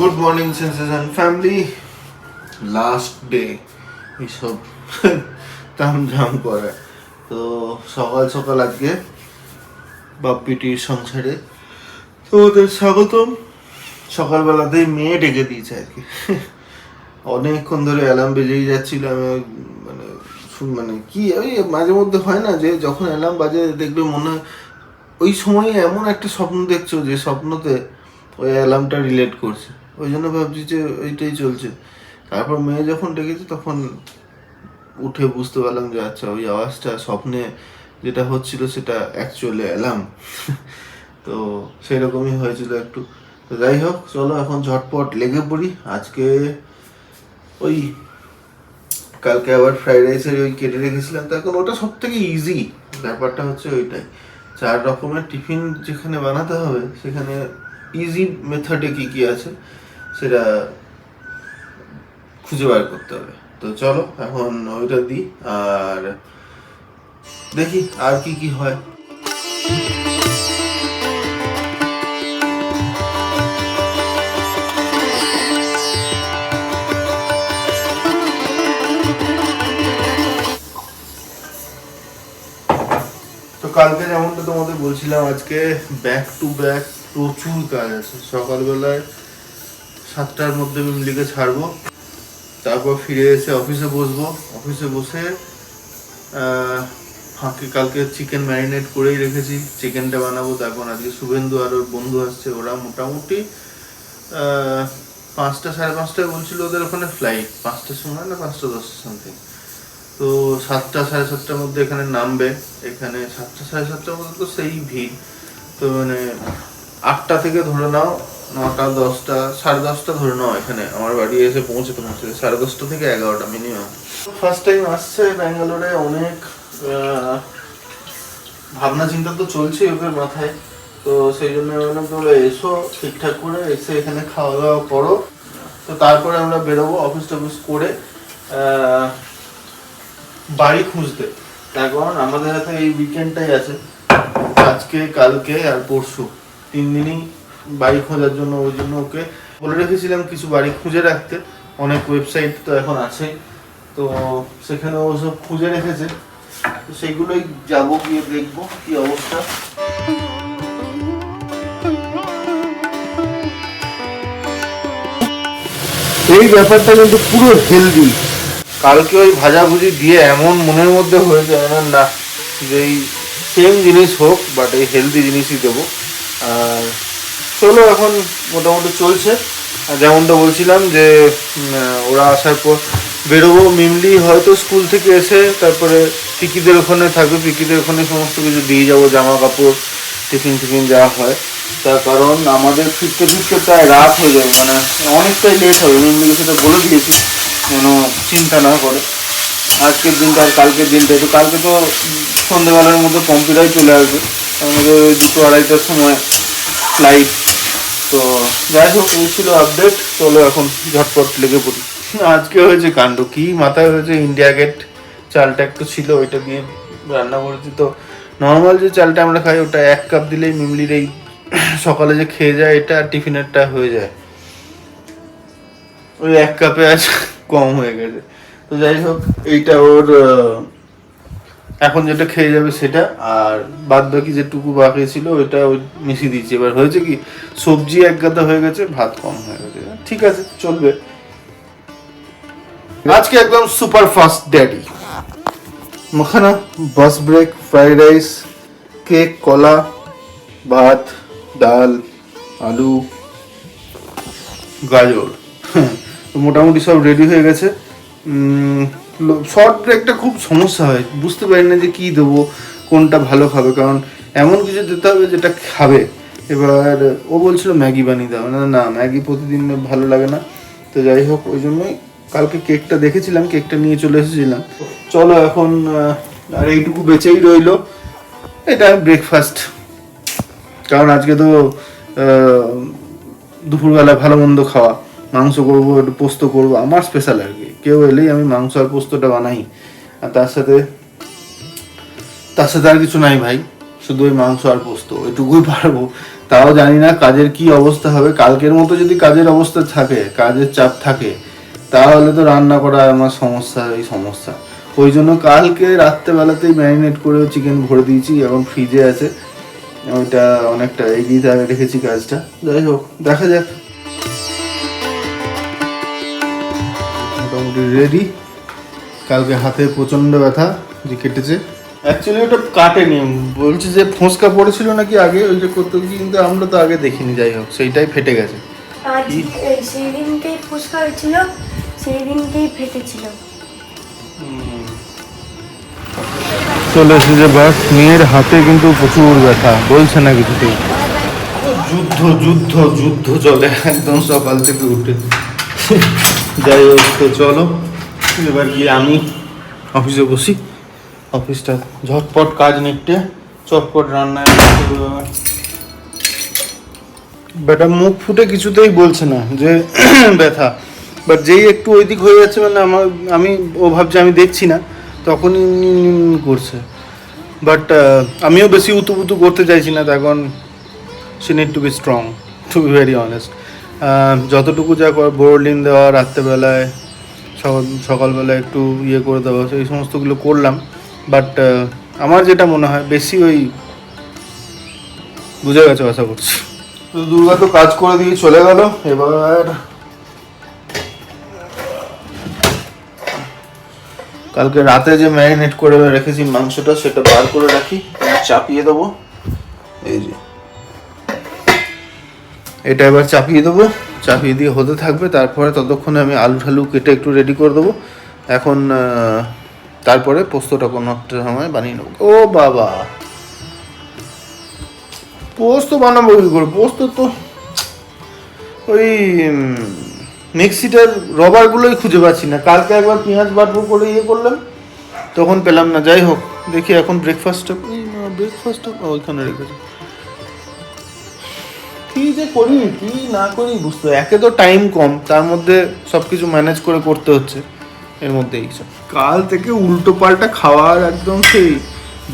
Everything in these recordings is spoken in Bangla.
Good morning sensation family last day এইসব তামঝাম করে। তো সকাল সকাল আজকে বাপ্পিটির সংসারে। তো ওদের স্বাগতম। সকালবেলাতেই মেয়ে ডেকে দিয়েছে আর কি। অনেকক্ষণ ধরে অ্যালার্ম বেজেই যাচ্ছিল। আমি মানে মানে কি ওই মাঝে মধ্যে হয় না যে যখন অ্যালার্ম বাজে দেখবে মনে হয় ওই সময়ে এমন একটা স্বপ্ন দেখছ যে স্বপ্নতে ওই অ্যালার্মটা রিলেট করছে। ওই জন্য ভাবছি যে ওইটাই চলছে। তারপর মেয়ে যখন ডেকেছে তখন উঠে বুঝতে পারলাম যে আচ্ছা ওই আওয়াজটা, স্বপ্নে যেটা হচ্ছিল সেটা অ্যাকচুয়ালি অ্যালার্ম তো সেই রকমই হয়েছিল একটু। তো যাই হোক, চলো এখন ঝটপট লেগে পড়ি। আজকে ওই কালকে আবার ফ্রাইড রাইসের ওই কেটে রেখেছিলাম। তো এখন ওটা সব থেকে ইজি ব্যাপারটা হচ্ছে ওইটাই। চার রকমের টিফিন যেখানে বানাতে হবে, সেখানে ইজি মেথডে কি কি আছে? সেটা খুঁজে বার করতে হবে। তো চলো, এখন ওইটা দিই, আর দেখি আর কি কি হয়। কালকে যেমনটা তোমাদের বলছিলাম, আজকে ব্যাক টু ব্যাক প্রচুর কাজ আছে। সকালবেলায় সাতটার মধ্যে মিমলিকে ছাড়বো। তারপর ফিরে এসে অফিসে বসবো। অফিসে বসে ফাঁকে কালকে চিকেন ম্যারিনেট করেই রেখেছি। চিকেনটা বানাবো, তারপর আজকে শুভেন্দু আর ওর বন্ধু আসছে, ওরা মোটামুটি পাঁচটা, সাড়ে পাঁচটায় বলছিল ওদের ওখানে ফ্লাইট পাঁচটার সময় না, পাঁচটা দশটা সামথিং তো সাতটা, সাড়ে সাতটার মধ্যে এখানে নামবে। এখানে সাতটা, সাড়ে সাতটার মধ্যে তো সেই ভিড়। তো মানে আটটা থেকে ধরে নাও নটা, দশটা, সাড়ে দশটা ধরে নাও এখানে। আমার বাড়ি এসে পৌঁছতে পৌঁছতে সাড়ে দশটা থেকে এগারোটা মিনিমাম ফার্স্ট টাইম আসছে ব্যাঙ্গালোরে অনেক ভাবনা চিন্তা তো চলছে ওদের মাথায়। তো সেই জন্য বললাম এসো, ঠিকঠাক করে এসে এখানে খাওয়া দাওয়া করো। তো তারপরে আমরা বেরোবো অফিস টফিস করে বাড়ি খুঁজতে। তার কারণ আমাদের হাতে এই উইকেন্ডটাই আছে। আজকে, কালকে আর পরশু। তিন দিনই বাড়ি খোঁজার জন্য ওই জন্য ওকে বলে রেখেছিলাম কিছু বাড়ি খুঁজে রাখতে। অনেক ওয়েবসাইট তো এখন আছে। তো সেখানে ও সব খুঁজে রেখেছে। তো সেগুলোই যাব গিয়ে দেখব কি অবস্থা। এই ব্যাপারটা কিন্তু পুরো হেলদি কালকে ওই ভাজাভুজি দিয়ে এমন মনের মধ্যে হয়েছে না না যে এই সেম জিনিস হোক বাট এই হেলদি জিনিসই দেবো। আর চলো এখন মোটামুটি চলছে। আর যেমনটা বলছিলাম যে ওরা আসার পর বেরোবো। মিমলি হয়তো স্কুল থেকে এসে তারপরে পিকিদের ওখানে থাকবে। পিকিদের ওখানে সমস্ত কিছু দিয়ে যাব জামা কাপড় টিফিন টিফিন দেওয়া হয়। তার কারণ আমাদের ফিরতে ফিরতে প্রায় রাত হয়ে যাবে। মানে অনেকটাই লেট হবে। মিমলিকে সেটা বলে দিয়েছি। যেন চিন্তা না করে। আজকের দিনটা আর কালকের দিনটা তো কালকে তো সন্ধ্যেবেলার মধ্যে কম্পিউটার চলে আসবে। আমাদের দুটো আড়াইটার সময় ফ্লাইট তো যাই হোক, এই ছিল আপডেট চলো এখন ঝটপট লেগে পড়ি। আজকে হয়েছে কাণ্ড। কি মাথায় হয়েছে? ইন্ডিয়া গেট চালটা একটু ছিল, ওইটা দিয়ে রান্না করেছি। তো নর্মাল যে চালটা আমরা খাই, ওটা এক কাপ দিলেই মিমলির এই সকালে যে খেয়ে যায়, এটা আর টিফিনেরটা হয়ে যায়। ওই এক কাপে আজ কম হয়ে গেছে। তো যাই হোক, এইটা ওর এখন যেটা খেয়ে যাবে সেটা, আর বাদ বাকি যেটুকু বাকি ছিল ওইটা ওই মিশিয়ে দিয়েছি। এবার হয়েছে কি, সবজি এক গাদা হয়ে গেছে, ভাত কম হয়ে গেছে। ঠিক আছে, চলবে। আজকে একদম সুপার ফাস্ট ড্যাডি। মাখানা, বাস ব্রেক, ফ্রাইড রাইস, কেক, কলা, ভাত, ডাল, আলু, গাজর। তো মোটামুটি সব রেডি হয়ে গেছে। শর্ট ব্রেকটা খুব সমস্যা হয়। বুঝতে পারি না যে কী দেবো, কোনটা ভালো খাবে, কারণ এমন কিছু দিতে হবে যেটা খাবে। এবার ও বলছিল ম্যাগি বানিয়ে দাও। না না, ম্যাগি প্রতিদিন ভালো লাগে না। তো যাই হোক, ওই জন্যই কালকে কেকটা দেখেছিলাম, কেকটা নিয়ে চলে এসেছিলাম। চলো এখন আর এইটুকু বেঁচেই রইল। এটা ব্রেকফাস্ট কারণ আজকে তো দুপুরবেলা ভালো মন্দ খাওয়া। মাংস করব, একটু পোস্ত করব, আমার স্পেশাল আর কেউ এলেই আমি মাংস আর পোস্তটা বানাই। আর তার সাথে তার সাথে আর কিছু নাই ভাই, শুধু ওই মাংস আর পোস্ত, ওইটুকুই পারব। তাও জানি না কাজের কি অবস্থা হবে। কালকের মতো যদি কাজের অবস্থা থাকে, কাজের চাপ থাকে, তাহলে তো রান্না করা আমার সমস্যা, এই সমস্যা। ওই জন্য কালকে রাত্রেবেলাতেই ম্যারিনেট করে চিকেন ভরে দিয়েছি এবং ফ্রিজে আছে। ওইটা অনেকটা এগিয়ে রেখেছি কাজটা। যাই হোক, দেখা যাক। মোটামুটি রেডি কালকে হাতে প্রচণ্ড ব্যথা যে কেটেছে। অ্যাকচুয়ালি ওটা কাটেনি। বলছে যে ফোঁসকা পড়েছিল নাকি আগে ওইটা করতে গিয়ে কিন্তু আমরা তো আগে দেখিনি যাই হোক সেইটাই ফেটে গেছে। আজ এই সেই দিনকেই ফুসকা হয়েছিল সেই দিনকেই ফেটেছিল চলে এসেছে বাস মেয়ের হাতে কিন্তু প্রচুর ব্যথা বলছে না কিছুতেই যুদ্ধ যুদ্ধ যুদ্ধ চলে একদম সকাল থেকে উঠে। যাই হোক, তো চলো। এবার গিয়ে আমি অফিসে বসি। অফিসটা ঝটপট কাজ নিপটে, চটপট রান্নায় বেটা মুখ ফুটে কিছুতেই বলছে না যে, ব্যথা। বাট যেই একটু ওই দিক হয়ে যাচ্ছে মানে আমার, আমি ও ভাবছে আমি দেখছি না, তখনই করছে। বাট আমিও বেশি উতু পুতু করতে চাইছি না তখন সে need to be strong to be very honest যতটুকু যা বোরলিন দেওয়া, রাত্রেবেলায়, সকাল সকালবেলায় একটু ইয়ে করে দেওয়া এই সমস্তগুলো করলাম। বাট আমার যেটা মনে হয়, বেশি ওই বুঝে গেছে আশা করছি। তো দুর্গা তো কাজ করে দিয়ে চলে গেল, এবার কালকে রাতে যে ম্যারিনেট করে রেখেছি মাংসটা, সেটা বার করে রাখি, চাপিয়ে দেবো। এটা এবার চাপিয়ে দেবো। চাপিয়ে দিয়ে হতে থাকবে। তারপরে ততক্ষণে আমি আলু ঠালু কেটে একটু রেডি করে দেবো। এখন তারপরে পোস্তটা কোনো একটা সময় বানিয়ে নেব। ও বাবা! পোস্ত বানাবো কি করে? পোস্ত তো ওই মিক্সিটার রবারগুলোই খুঁজে পাচ্ছি না। কালকে একবার পেঁয়াজ বাটবো করে ইয়ে করলাম। তখন পেলাম না। যাই হোক, দেখি এখন ব্রেকফাস্টটা ব্রেকফাস্টটা ওইখানে রেখেছি। কি যে করি, কি না করি বুঝতে একে তো টাইম কম, তার মধ্যে সব কিছু ম্যানেজ করে করতে হচ্ছে, এর মধ্যে এইসব কাল থেকে উল্টো পাল্টা খাওয়ার একদম সেই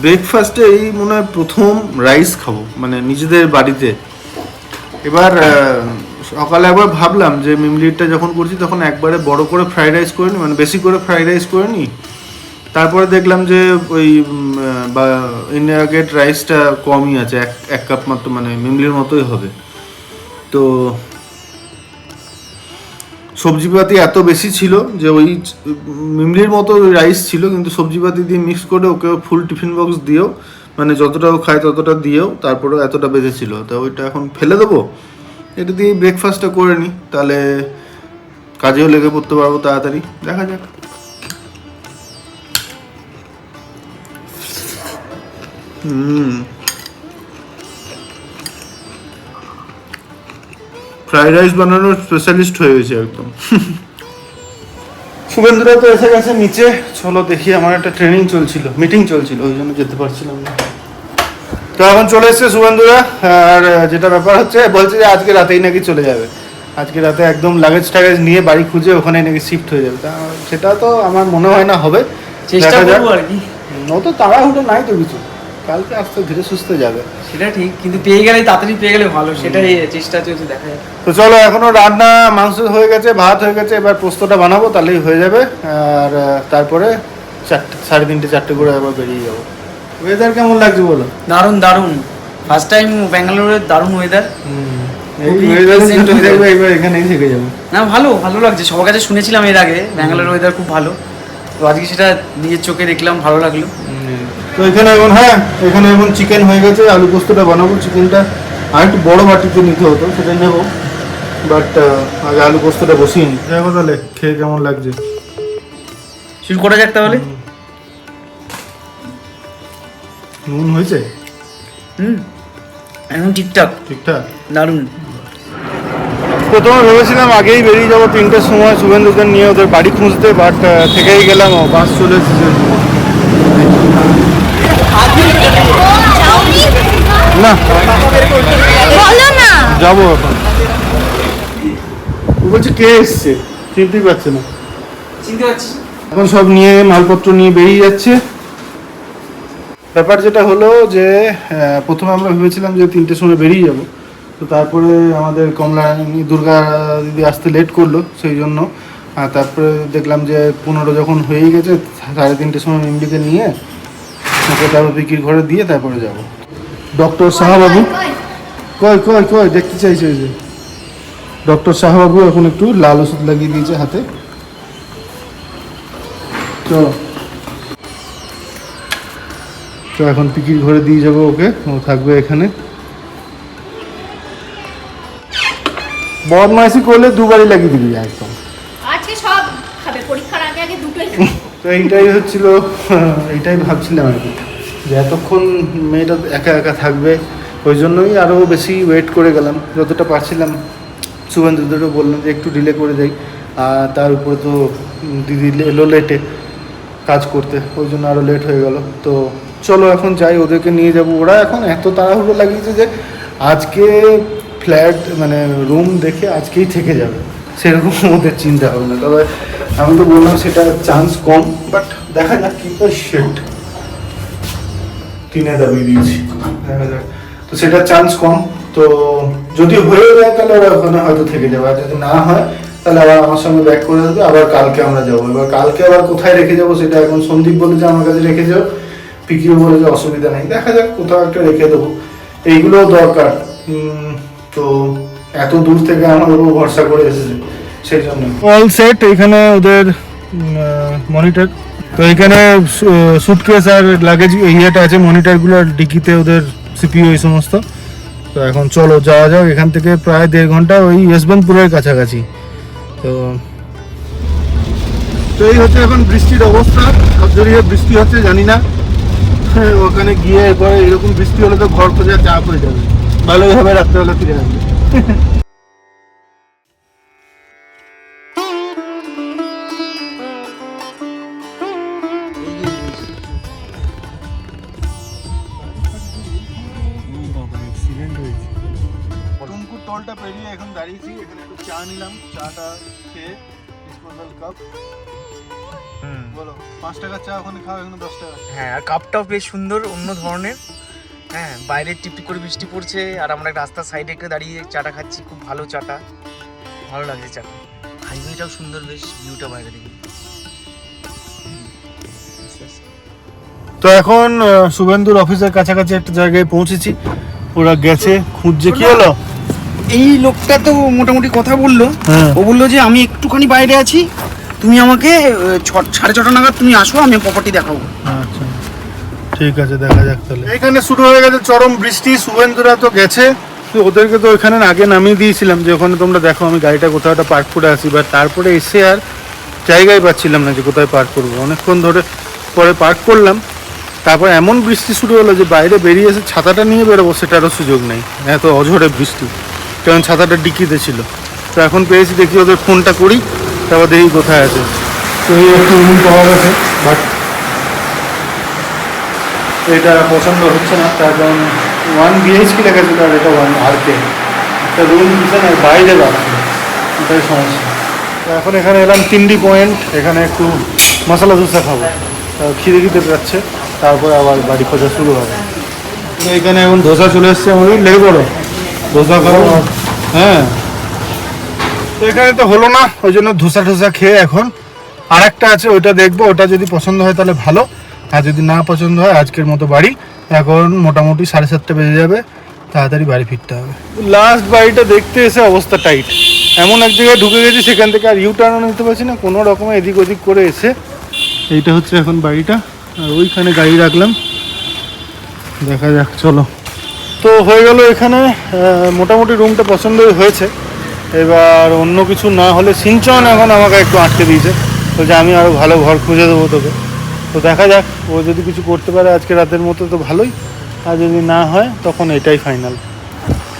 ব্রেকফাস্টে এই মনে হয় প্রথম রাইস খাব মানে নিজেদের বাড়িতে। এবার সকালে একবার ভাবলাম যে মিমলিটা যখন করছি তখন একবারে বড় করে ফ্রাইড রাইস করে নিই মানে বেশি করে ফ্রাইড রাইস করে নিই তারপরে দেখলাম যে ওই ইন্ডিয়া গেট রাইসটা কমই আছে, এক এক কাপ মাত্র মানে মিমলির মতোই হবে। তো সবজিপাতি এত বেশি ছিল যে ওই মিমলির মতো রাইস ছিল, কিন্তু সবজিপাতি দিয়ে মিক্স করে ওকে ফুল টিফিন বক্স দিয়েও মানে যতটা ও খায় ততটা দিয়েও তারপরেও এতটা বেঁচেছিল তা ওইটা এখন ফেলে দেবো? এটা দিয়ে ব্রেকফাস্টটা করে নিই তাহলে কাজেও লেগে পড়তে পারব তাড়াতাড়ি। দেখা যাক। হুম। ফ্রাইড রাইস বানানোর স্পেশালিস্ট হয়ে গেছে একদম। শুভেন্দুরা তো এসে গেছে নিচে। চলো দেখি আমার একটা ট্রেনিং চলছিল মিটিং চলছিল ওই জন্য যেতে পারছিলাম না। তো এখন চলে এসছে শুভেন্দুরা আর যেটা ব্যাপার হচ্ছে বলছে যে আজকে রাতেই নাকি চলে যাবে। আজকে রাতে একদম লাগেজ টাগেজ নিয়ে বাড়ি খুঁজে ওখানে নাকি শিফট হয়ে যাবে। তা সেটা তো আমার মনে হয় না হবে। চেষ্টা করব আর কি। হুম, ও তো তাড়াহুড়ো নাই তো কিছু। কালকে আস্তে ধীরে সুস্থ যাবে। সেটা ঠিক কিন্তু পেয়ে গেলে তাড়াতাড়ি পেয়ে গেলে ভালো সেটাই চেষ্টা চলছে দেখা যাক। তো চলো এখনও রান্না মাংস হয়ে গেছে ভাত হয়ে গেছে এবার পোস্তটা বানাবো তাহলেই হয়ে যাবে। আর তারপরে চারটে সাড়ে তিনটে চারটে করে আবার বেরিয়ে যাব। ওয়েদার কেমন লাগছে বলো? দারুণ দারুণ। ফার্স্ট টাইম ব্যাঙ্গালোরের দারুণ ওয়েদার এখানেই থেকে যাব। না ভালো ভালো লাগছে। সবার কাছে শুনেছিলাম এর আগে ব্যাঙ্গালোর ওয়েদার খুব ভালো। তো আজকে সেটা নিজের চোখে দেখলাম ভালো লাগল। তো এখানে এখন হ্যাঁ এখানে এখন চিকেন হয়ে গেছে আলু পোস্তটা বানাবো চিকেনটা আর একটু বড় বাটিতে নিতে হতো সেটা নেব। বাট আগে আলু পোস্তটা বসিয়ে নি। দেখো তাহলে খেয়ে কেমন লাগছে। শুরু করা যাক তাহলে? নুন হয়েছে? হুম একদম ঠিকঠাক। ঠিকঠাক? দারুণ। প্রথমে ভেবেছিলাম আগেই বেরিয়ে যাব তিনটের সময় শুভেন্দুকে নিয়ে ওদের বাড়ি খুঁজতে বাট থেকেই গেলাম বাস চলে এসেছে। না। বলো না। যাব এখন। ও বলছে কে এসছে? চিনতেই পারছে না। চিনতে পারছি। এখন সব নিয়ে মালপত্র নিয়ে বেরিয়ে যাচ্ছে। ব্যাপার যেটা হলো যে প্রথমে আমরা ভেবেছিলাম যে তিনটের সময় বেরিয়ে যাব। তো তারপরে আমাদের কমলা দুর্গা দিদি আসতে লেট করল সেই জন্য। আর তারপরে দেখলাম যে পনেরো যখন হয়েই গেছে সাড়ে তিনটের সময় মিমলিকে নিয়ে ওকে তারপর বিক্রির করে দিয়ে তারপরে যাব। ডক্টর সাহাবাবু কই কই কই? দেখতে চাইছে ওই যে। ডক্টর সাহাবাবু এখন একটু লাল ওষুধ লাগিয়ে দিয়েছে হাতে। চলো। তো এখন পিকির ঘরে দিয়ে যাব ওকে ও থাকবে এখানে। বদমাইশি করলে দুবারই লাগিয়ে দিবি একদম। খাবে পরীক্ষার আগে আগে দুটোই তো এইটাই হচ্ছিল এইটাই ভাবছিলাম আর কি। যে এতক্ষণ মেয়েটা একা একা থাকবে ওই জন্যই আরও বেশি ওয়েট করে গেলাম। যতটা পারছিলাম শুভেন্দুদেরও বললাম যে একটু ডিলে করে দেয় আর তার উপরে তো দিদি এলো লেটে কাজ করতে ওই জন্য আরও লেট হয়ে গেল। তো চলো এখন যাই ওদেরকে নিয়ে যাব। ওরা এখন এত তাড়াহুড়ো লাগিয়েছে যে আজকে ফ্ল্যাট মানে রুম দেখে আজকেই থেকে যাবে। সেরকম ওদের চিন্তা ভাবনা তবে আমি তো বললাম সেটা চান্স কম বাট দেখা যাক কি শেট তিনে দাবি দিয়েছি। দেখা যাক। তো সেটা চান্স কম, তো যদি হয়ে যায়, তাহলে ওরা ওখানে হয়তো থেকে যাবে। আর যদি না হয়, তাহলে আবার আমার সঙ্গে ব্যাক করে দেবে, আবার কালকে আমরা যাব। এবার কালকে আবার কোথায় রেখে যাব, সেটা এখন সন্দীপ বলে যে আমার কাছে রেখে যাও। পিকিও বলে যে অসুবিধা নেই। দেখা যাক কোথাও একটা রেখে দেবো। এইগুলোও দরকার। তো এত দূর থেকে আমার উপর ভরসা করে এসেছে, সেই জন্য। অল সেট এখানে ওদের মনিটর তো এখানে সুটকেস আর লাগেজ ইয়েটা আছে মনিটরগুলো ডিকিতে ওদের সিপিইউ এই সমস্ত। তো এখন চলো, যাওয়া যাক। এখান থেকে প্রায় দেড় ঘণ্টা ওই ইয়েসবন্তপুরের কাছাকাছি। তো তো এই হচ্ছে এখন বৃষ্টির অবস্থা। জড়িয়ে বৃষ্টি হচ্ছে জানি না। ওখানে গিয়ে এরপরে এরকম বৃষ্টি হলে তো ঘর খোঁজা চাপ হয়ে যাবে। ভালোই হবে, রাত্রেবেলা ফিরে আসবে। টোলটা পেরিয়ে এখন দাঁড়িয়েছি এখানে একটু চা নিলাম চাটা খেয়ে ডিসপোজাল কাপ বলো পাঁচ টাকার চা ওখানে খাও এখানে দশ টাকা। হ্যাঁ কাপটাও বেশ সুন্দর অন্য ধরনের। হ্যাঁ বাইরে টিপটিপ করে বৃষ্টি পড়ছে আর আমরা রাস্তার সাইডে একটু দাঁড়িয়ে চাটা খাচ্ছি খুব ভালো চাটা। ভালো লাগছে চাটা। হাইওয়েটাও সুন্দর বেশ ভিউটা বাইরে দেখি তো এখন শুভেন্দুর অফিসের কাছাকাছি একটা জায়গায় পৌঁছেছি। ওরা গেছে খুঁজছে কি হলো? এই লোকটা তো মোটামুটি কথা বলল। হ্যাঁ। ও বলল যে আমি একটুখানি বাইরে আছি। তুমি আমাকে ছ- সাড়ে ছটা নাগাদ তুমি আসো আমি প্রপার্টি দেখাবো। ঠিক আছে দেখা যাক তাহলে। এখানে শুরু হয়ে গেছে চরম বৃষ্টি শুভেন্দুরা তো গেছে। তো ওদেরকে তো ওখানে আগে নামিয়ে দিয়েছিলাম যে ওখানে তোমরা দেখো আমি গাড়িটা কোথাও একটা পার্ক করে আসি বা তারপরে এসে আর জায়গায় পাচ্ছিলাম না যে কোথায় পার্ক করব। অনেকক্ষণ ধরে পরে পার্ক করলাম। তারপর এমন বৃষ্টি শুরু হলো যে বাইরে বেরিয়ে এসে ছাতাটা নিয়ে বেরোবো সেটারও সুযোগ নেই। এত অঝরে বৃষ্টি কারণ ছাতাটা ডিকিতে ছিল। তো এখন পেয়েছি দেখি ওদের ফোনটা করি তারপর দেখি কোথায় আছে। তো এই একটু পাওয়া গেছে বাট এটা পছন্দ হচ্ছে না, তার কারণ ওয়ান বিএইচকে লেখা আর এটা ওয়ান আর কে একটা রুম বিছানার বাইরে রাখছে এটাই সমস্যা। এখন এখানে এলাম তিনডি পয়েন্ট এখানে একটু মশলা ধোসা খাব। খিদে খিদে যাচ্ছে তারপরে আবার বাড়ি খোঁজা শুরু হবে। এখানে এখন ধোসা চলে এসছে আমাদের, লেগে পড়ো। ধোসা খাব। হ্যাঁ। এখানে তো হলো না, ওই জন্য ধোসা টোসা খেয়ে এখন আর একটা আছে, ওইটা দেখব, ওটা যদি পছন্দ হয় তাহলে ভালো। আর যদি না পছন্দ হয়, আজকের মতো বাড়ি। এখন মোটামুটি সাড়ে সাতটা বেজে যাবে, তাড়াতাড়ি বাড়ি ফিরতে হবে। লাস্ট বাড়িটা দেখতে এসে অবস্থা টাইট এমন এক জায়গায় ঢুকে গেছি, সেখান থেকে আর ইউ টার্নও নিতে পারছি না, কোনো রকমে এদিক ওদিক করে এসে এইটা হচ্ছে এখন বাড়িটা। আর ওইখানে গাড়ি রাখলাম। দেখা যাক, চলো। তো হয়ে গেল এখানে মোটামুটি রুমটা পছন্দই হয়েছে। এবার অন্য কিছু না হলে সিঞ্চন এখন আমাকে একটু আটকে দিয়েছে। বলছে, আমি আরও ভালো ঘর খুঁজে দেবো তোকে। তো দেখা যাক ও যদি কিছু করতে পারে আজকে রাতের মতো তো ভালোই। আর যদি না হয় তখন এটাই ফাইনাল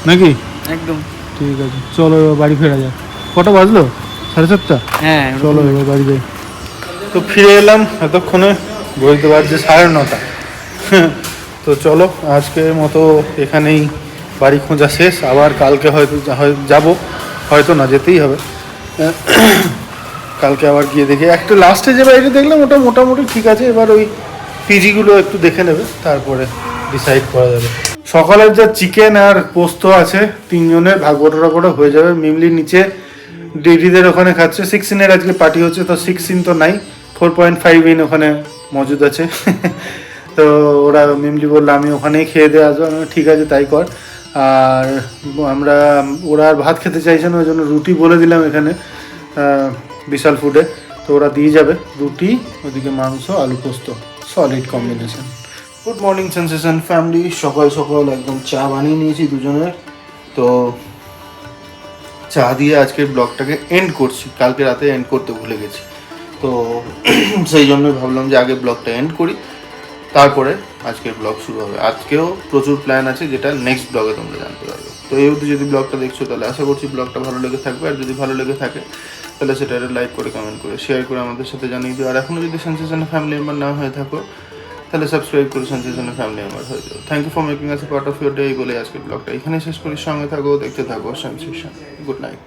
নাকি? একদম। ঠিক আছে চলো এবার বাড়ি ফেরা যাক। কটা বাজলো? সাড়ে সাতটা? হ্যাঁ চলো এবার বাড়ি যাই। তো ফিরে এলাম এতক্ষণে বলতে পারছে সাড়ে নটা। তো চলো আজকের মতো এখানেই বাড়ি খোঁজা শেষ। আবার কালকে হয়তো যা- হয় হয়তো না যেতেই হবে। কালকে আবার গিয়ে দেখি। একটা লাস্টে যে বাইরে দেখলাম, ওটা মোটামুটি ঠিক আছে। এবার ওই পিজিগুলো একটু দেখে নেবে, তারপরে ডিসাইড করা যাবে। সকালের যা চিকেন আর পোস্ত আছে, তিনজনের ভাগ বটরা করে হয়ে যাবে। মিমলি নিচে ডিডিদের ওখানে খাচ্ছে। সিক্স ইনের আজকে পার্টি হচ্ছে, তো সিক্স ইন তো নাই। ফোর পয়েন্ট ফাইভ ইন ওখানে মজুদ আছে। তো ওরা মিমলি বলল, আমি ওখানেই খেয়ে দিয়ে আসব। আমি ঠিক আছে, তাই কর। আর আমরা, ওরা আর ভাত খেতে চাইছে না, ওই জন্য রুটি বলে দিলাম এখানে। বিশাল ফুডে তো ওরা দিয়ে যাবে রুটি, ওদিকে মাংস, aloo posto solid combination good morning sensation family সকাল সকাল একদম চা বানিয়ে নিয়েছি দুজনের। তো চা দিয়ে আজকের ব্লগটাকে এন্ড করছি। কালকে রাতে এন্ড করতে ভুলে গেছি। তো সেই জন্য ভাবলাম যে আগে ব্লগটা এন্ড করি। তারপরে আজকের ব্লগ শুরু হবে। আজকেও প্রচুর প্ল্যান আছে, যেটা নেক্সট ব্লগে তোমরা জানতে পারবে। তো এই অবধি যদি ব্লগটা দেখছ, তাহলে আশা করছি ব্লগটা ভালো লেগে থাকবে। আর যদি ভালো লেগে থাকে, তাহলে সেটা লাইক করে কমেন্ট করে শেয়ার করে আমাদের সাথে জানিয়ে দিও। আর এখনও যদি সেন্সেশনের ফ্যামিলি মেম্বার না হয়ে থাকো, তাহলে সাবস্ক্রাইব করে সেন্সেশনের ফ্যামিলি মেম্বার হয়ে যাও। Thank you for making us part of your day বলে আজকের ব্লগটা এখানে শেষ করি। সঙ্গে থাকো, দেখতে থাকো সেন্সেশন গুড নাইট